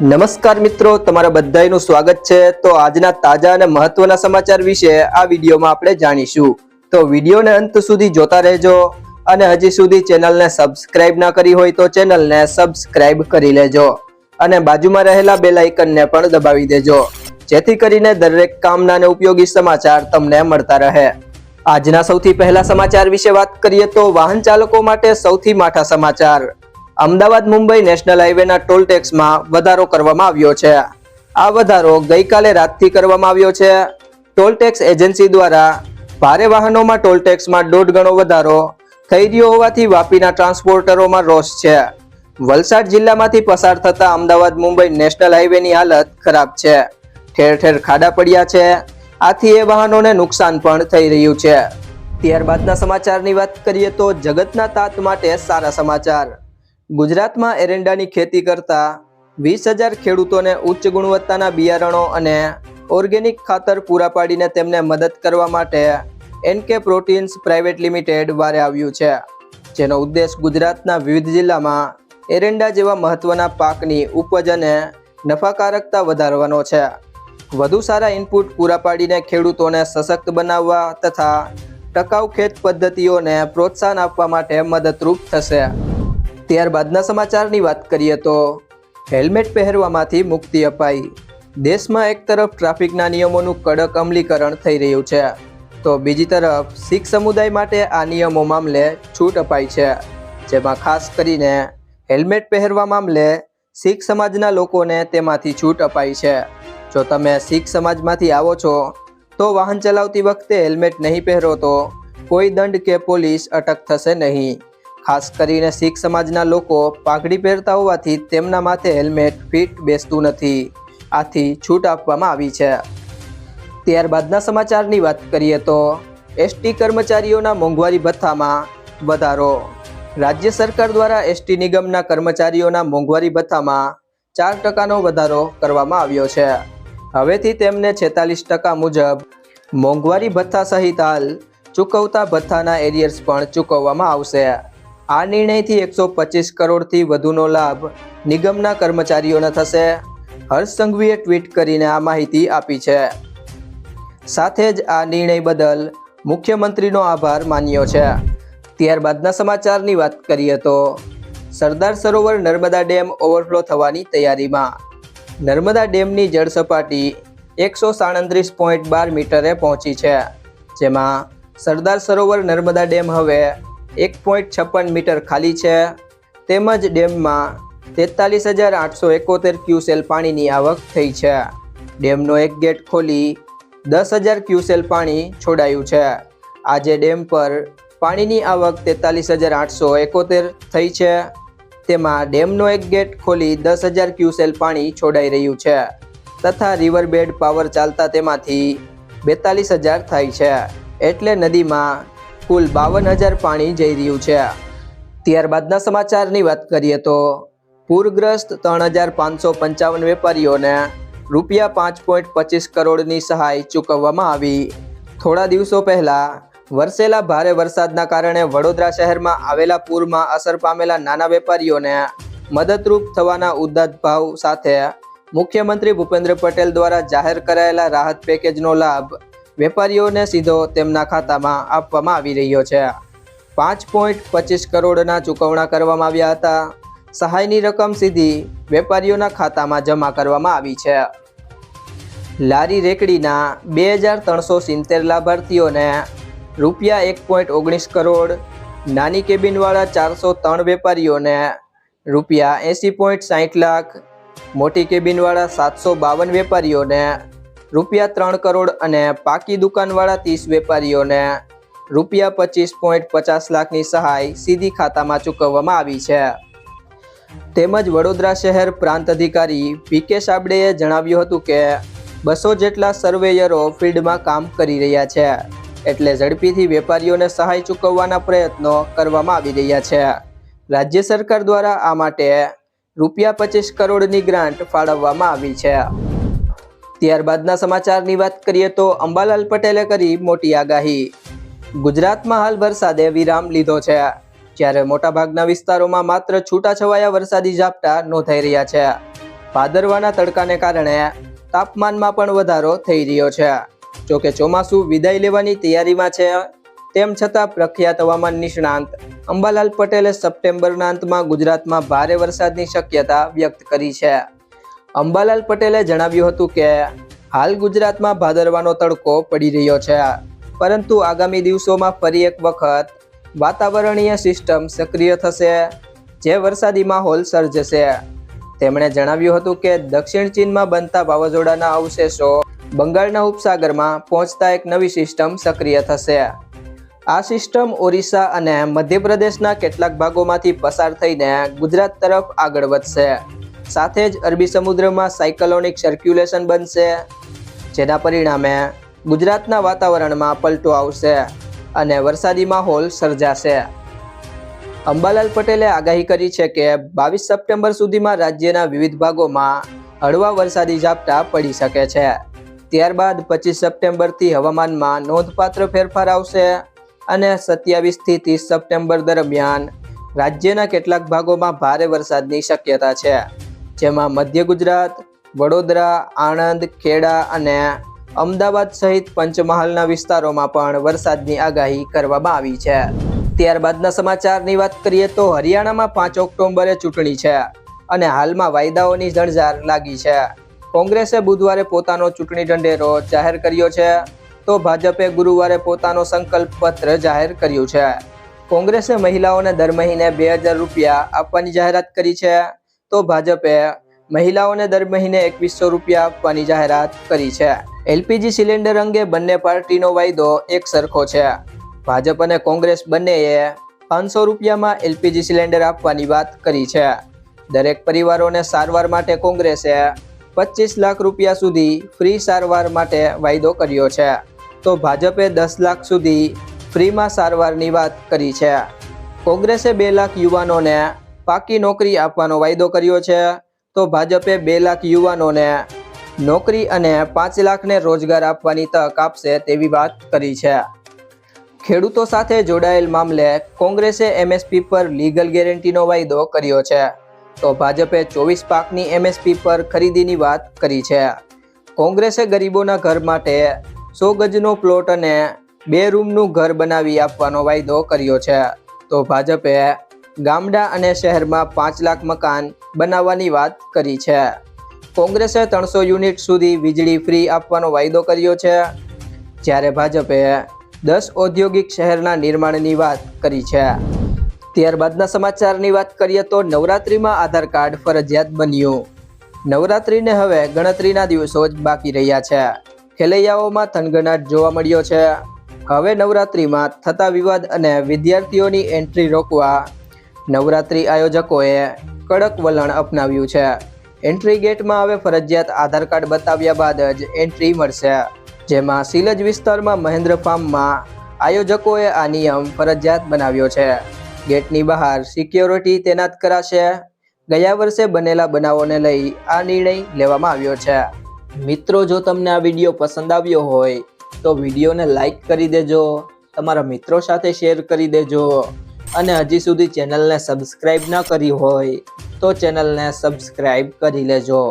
નમસ્કાર મિત્રો, તમારા બધાનું સ્વાગત છે. તો આજના તાજા અને મહત્વના સમાચાર વિશે આ વિડીયોમાં આપણે જાણીશું. તો વિડીયોને અંત સુધી જોતા રહેજો અને હજી સુધી ચેનલને સબસ્ક્રાઇબ ના કરી હોય તો ચેનલને સબસ્ક્રાઇબ કરી લેજો અને બાજુમાં રહેલા બેલ આઇકનને પણ દબાવી દેજો. જેથી કરીને દરેક કામના અને ઉપયોગી સમાચાર તમને મળતા રહે. આજના સૌથી પહેલા સમાચાર વિશે વાત કરીએ તો વાહન ચાલકો માટે સૌથી માઠા સમાચાર. અમદાવાદ મુંબઈ નેશનલ હાઈવેના ટોલ ટેક્સમાં વધારો કરવામાં આવ્યો છે. આ વધારો ગઈકાલે રાતથી કરવામાં આવ્યો છે. ટોલ ટેક્સ એજન્સી દ્વારા ભારે વાહનોમાં ટોલ ટેક્સમાં દોઢ ગણો વધારો થઈ રહ્યો હોવાથી વાપીના ટ્રાન્સપોર્ટરોમાં રોષ છે. વલસાડ જિલ્લામાંથી પસાર થતા અમદાવાદ મુંબઈ નેશનલ હાઈવેની હાલત ખરાબ છે. ઠેર ઠેર ખાડા પડ્યા છે. આથી એ વાહનોને નુકસાન પણ થઈ રહ્યું છે. ત્યારબાદના સમાચારની વાત કરીએ તો જગતના તાત માટે સારા સમાચાર. ગુજરાતમાં એરંડાની ખેતી કરતા વીસ હજાર ખેડૂતોને ઉચ્ચ ગુણવત્તાના બિયારણો અને ઓર્ગેનિક ખાતર પૂરા પાડીને તેમને મદદ કરવા માટે એનકે પ્રોટીન્સ પ્રાઇવેટ લિમિટેડ વારે આવ્યું છે. જેનો ઉદ્દેશ ગુજરાતના વિવિધ જિલ્લામાં એરંડા જેવા મહત્વના પાકની ઉપજ અને નફાકારકતા વધારવાનો છે. વધુ સારા ઇનપુટ પૂરા પાડીને ખેડૂતોને સશક્ત બનાવવા તથા ટકાઉ ખેત પદ્ધતિઓને પ્રોત્સાહન આપવા માટે મદદરૂપ થશે. ત્યારબાદના સમાચારની વાત કરીએ તો હેલ્મેટ પહેરવામાંથી મુક્તિ અપાઈ. દેશમાં એક તરફ ટ્રાફિકના નિયમોનું કડક અમલીકરણ થઈ રહ્યું છે, તો બીજી તરફ શીખ સમુદાય માટે આ નિયમો મામલે છૂટ અપાઈ છે, જેમાં ખાસ કરીને હેલ્મેટ પહેરવા મામલે શીખ સમાજના લોકોને તેમાંથી છૂટ અપાઈ છે. જો તમે શીખ સમાજમાંથી આવો છો, તો વાહન ચલાવતી વખતે હેલ્મેટ નહીં પહેરો તો કોઈ દંડ કે પોલીસ અટક થશે નહીં. ખાસ કરીને શીખ સમાજના લોકો પાઘડી પહેરતા હોવાથી તેમના માથે હેલ્મેટ ફિટ બેસતું નથી. આથી છૂટ આપવામાં આવી છે. ત્યારબાદના સમાચારની વાત કરીએ તો, એસટી કર્મચારીઓના મોંઘવારી ભથ્થામાં વધારો. રાજ્ય સરકાર દ્વારા એસટી નિગમના કર્મચારીઓના મોંઘવારી ભથ્થામાં ચાર ટકાનો વધારો કરવામાં આવ્યો છે. હવેથી તેમને છેતાલીસ ટકા મુજબ મોંઘવારી ભથ્થા સહિત હાલ ચૂકવતા ભથ્થાના એરિયર્સ પણ ચૂકવવામાં આવશે. આ નિર્ણયથી એકસો પચીસ કરોડથી વધુનો લાભ નિગમના કર્મચારીઓને થશે. હર્ષ સંઘવીએ ટ્વીટ કરીને આ માહિતી આપી છે. સાથે જ આ નિર્ણય બદલ મુખ્યમંત્રીનો આભાર માન્યો છે. ત્યારબાદના સમાચારની વાત કરીએ તો, સરદાર સરોવર નર્મદા ડેમ ઓવરફ્લો થવાની તૈયારીમાં. નર્મદા ડેમની જળ સપાટી એકસો સાડત્રીસ પોઈન્ટ બાર મીટરે પહોંચી છે, જેમાં સરદાર સરોવર નર્મદા ડેમ હવે એક પોઈન્ટ છપ્પન મીટર ખાલી છે. તેમજ ડેમમાં તેતાલીસ હજાર આઠસો એકોતેર ક્યુસેલ પાણીની આવક થઈ છે. ડેમનો એક ગેટ ખોલી દસ હજાર ક્યુસેલ પાણી છોડાયું છે. આજે ડેમ પર પાણીની આવક તેતાલીસ હજાર આઠસો એકોતેર થઈ છે. તેમાં ડેમનો એક ગેટ ખોલી દસ હજાર ક્યુસેલ પાણી છોડાઈ રહ્યું છે. તથા રિવરબેડ પાવર ચાલતા તેમાંથી બેતાલીસ હજાર થાય છે. એટલે નદીમાં કુલ બાવન હજાર પાણી જઈ રહ્યું છે. ત્યારબાદના સમાચારની વાત કરીએ તો પૂરગ્રસ્ત ત્રણ હજાર પાંચસો પંચાવન વેપારીઓને રૂપિયા પાંચ પોઈન્ટ પચીસ કરોડની સહાય ચૂકવવામાં આવી. થોડા દિવસો પહેલા વરસેલા ભારે વરસાદના કારણે વડોદરા શહેરમાં આવેલા પૂરમાં અસર પામેલા નાના વેપારીઓને મદદરૂપ થવાના ઉદ્દત ભાવ સાથે મુખ્યમંત્રી ભૂપેન્દ્ર પટેલ દ્વારા જાહેર કરાયેલા રાહત પેકેજનો લાભ વેપારીઓને સીધો તેમના ખાતામાં આપવામાં આવી રહ્યો છે. પાંચ પોઈન્ટ પચીસ કરોડના ચૂકવણા કરવામાં આવ્યા હતા. સહાયની રકમ સીધી વેપારીઓના ખાતામાં જમા કરવામાં આવી છે. લારી રેકડીના બે હજાર ત્રણસો સિત્તેર લાભાર્થીઓને રૂપિયા એક પોઈન્ટ ઓગણીસ કરોડ, નાની કેબિનવાળા ચારસો ત્રણ વેપારીઓને રૂપિયા એંસી પોઈન્ટ સાહીઠ લાખ, મોટી કેબિનવાળા સાતસો બાવન વેપારીઓને રૂપિયા ત્રણ કરોડ અને પાકી દુકાનવાળા ત્રીસ વેપારીઓને રૂપિયા પચીસ પોઈન્ટ પચાસ લાખની સહાય સીધી ખાતામાં ચૂકવવામાં આવી છે. તેમજ વડોદરા શહેર પ્રાંત અધિકારી પી કે સાબડેએ જણાવ્યું હતું કે બસો જેટલા સર્વેયરો ફિલ્ડમાં કામ કરી રહ્યા છે, એટલે ઝડપીથી વેપારીઓને સહાય ચૂકવવાના પ્રયત્નો કરવામાં આવી રહ્યા છે. રાજ્ય સરકાર દ્વારા આ માટે રૂપિયા પચીસ કરોડની ગ્રાન્ટ ફાળવવામાં આવી છે. ત્યારબાદના સમાચારની વાત કરીએ તો અંબાલાલ પટેલે કરી મોટી આગાહી. ગુજરાતમાં હાલ વરસાદે વિરામ લીધો છે. જ્યારે મોટાભાગના વિસ્તારોમાં માત્ર છૂટાછવાયા વરસાદી ઝાપટા નોંધાઈ રહ્યા છે. ભાદરવાના તડકાને કારણે તાપમાનમાં પણ વધારો થઈ રહ્યો છે. જોકે ચોમાસું વિદાય લેવાની તૈયારીમાં છે. તેમ છતાં પ્રખ્યાત હવામાન નિષ્ણાંત અંબાલાલ પટેલે સપ્ટેમ્બરના અંતમાં ગુજરાતમાં ભારે વરસાદની શક્યતા વ્યક્ત કરી છે. અંબાલાલ પટેલે જણાવ્યું હતું કે હાલ ગુજરાતમાં ભાદરવાનો તડકો પડી રહ્યો છે. પરંતુ આગામી દિવસોમાં ફરી એક વખત વાતાવરણીય સિસ્ટમ સક્રિય થશે, જે વરસાદી માહોલ સર્જશે. તેમણે જણાવ્યું હતું કે દક્ષિણ ચીનમાં બનતા વાવાઝોડાના અવશેષો બંગાળના ઉપસાગરમાં પહોંચતા એક નવી સિસ્ટમ સક્રિય થશે. આ સિસ્ટમ ઓરિસ્સા અને મધ્યપ્રદેશના કેટલાક ભાગોમાંથી પસાર થઈને ગુજરાત તરફ આગળ વધશે. સાથે જ અરબી સમુદ્રમાં સાયકલોનિક સર્ક્યુલેશન બનશે, જેના પરિણામે ગુજરાતના વાતાવરણમાં પલટો આવશે અને વરસાદી માહોલ સર્જાશે. અંબાલાલ પટેલે આગાહી કરી છે કે બાવીસ સપ્ટેમ્બર સુધીમાં રાજ્યના વિવિધ ભાગોમાં હળવા વરસાદી ઝાપટા પડી શકે છે. ત્યારબાદ પચીસ સપ્ટેમ્બરથી હવામાનમાં નોંધપાત્ર ફેરફાર આવશે અને સત્યાવીસથી ત્રીસ સપ્ટેમ્બર દરમિયાન રાજ્યના કેટલાક ભાગોમાં ભારે વરસાદની શક્યતા છે. જેમાં મધ્ય ગુજરાત, વડોદરા, આણંદ, ખેડા અને અમદાવાદ સહિત પંચમહાલના વિસ્તારોમાં પણ વરસાદની આગાહી કરવામાં આવી છે. ત્યારબાદના સમાચારની વાત કરીએ તો હરિયાણામાં પાંચ ઓક્ટોબરે ચૂંટણી છે અને હાલમાં વાયદાઓની ઝણઝાર લાગી છે. કોંગ્રેસે બુધવારે પોતાનો ચૂંટણી ઢંઢેરો જાહેર કર્યો છે તો ભાજપે ગુરુવારે પોતાનો સંકલ્પ પત્ર જાહેર કર્યું છે. કોંગ્રેસે મહિલાઓને દર મહિને બે હજાર રૂપિયા આપવાની જાહેરાત કરી છે તો ભાજપે મહિલાઓને દર મહિને એકવીસો રૂપિયા આપવાની જાહેરાત કરી છે. એલપીજી સિલિન્ડર અંગે બંને પાર્ટીનો વાયદો એક સરખો છે. ભાજપ અને કોંગ્રેસ બંનેએ પાંચસો રૂપિયામાં એલપીજી સિલિન્ડર આપવાની વાત કરી છે. દરેક પરિવારોને સારવાર માટે કોંગ્રેસે પચીસ લાખ રૂપિયા સુધી ફ્રી સારવાર માટે વાયદો કર્યો છે. તો ભાજપે દસ લાખ સુધી ફ્રીમાં સારવારની વાત કરી છે. કોંગ્રેસે બે લાખ યુવાનોને પાકી નોકરી આપવાનો વાયદો કર્યો છે, તો ભાજપે બે લાખ યુવાનોને નોકરી અને પાંચ લાખને રોજગાર આપવાની તક આપશે તેવી વાત કરી છે. ખેડૂતો સાથે જોડાયેલ મામલે કોંગ્રેસે એમએસપી પર લીગલ ગેરંટીનો વાયદો કર્યો છે, તો ભાજપે ચોવીસ પાકની એમએસપી પર ખરીદીની વાત કરી છે. કોંગ્રેસે ગરીબોના ઘર માટે સો ગજનો પ્લોટ અને બે રૂમનું ઘર બનાવી આપવાનો વાયદો કર્યો છે, તો ભાજપે ગામડા અને શહેરમાં પાંચ લાખ મકાન બનાવવાની વાત કરી છે. કોંગ્રેસે ત્રણસો યુનિટ સુધી વીજળી ફ્રી આપવાનો વાયદો કર્યો છે. જ્યારે ભાજપે દસ ઔદ્યોગિક શહેરના નિર્માણની વાત કરી છે. ત્યારબાદના સમાચારની વાત કરીએ તો નવરાત્રિમાં આધાર કાર્ડ ફરજિયાત બન્યું. નવરાત્રિને હવે ગણતરીના દિવસો જ બાકી રહ્યા છે. ખેલૈયાઓમાં થનગનાટ જોવા મળ્યો છે. હવે નવરાત્રિમાં થતા વિવાદ અને વિદ્યાર્થીઓની એન્ટ્રી રોકવા નવરાત્રિ આયોજકોએ કડક વલણ અપનાવ્યું છે. એન્ટ્રી ગેટમાં હવે ફરજિયાત આધાર કાર્ડ બતાવ્યા બાદ જ એન્ટ્રી મળશે. જેમાં સિલજ વિસ્તારમાં મહેન્દ્ર ફાર્મમાં આયોજકોએ આ નિયમ ફરજિયાત બનાવ્યો છે. ગેટની બહાર સિક્યોરિટી તૈનાત કરાશે. ગયા વર્ષે બનેલા બનાવોને લઈ આ નિર્ણય લેવામાં આવ્યો છે. મિત્રો, જો તમને આ વીડિયો પસંદ આવ્યો હોય, તો વિડીયોને લાઈક કરી દેજો. તમારા મિત્રો સાથે શેર કરી દેજો. અને હજી સુધી ચેનલને સબસ્ક્રાઈબ ન કરી હોય તો ચેનલને સબસ્ક્રાઈબ કરી લેજો.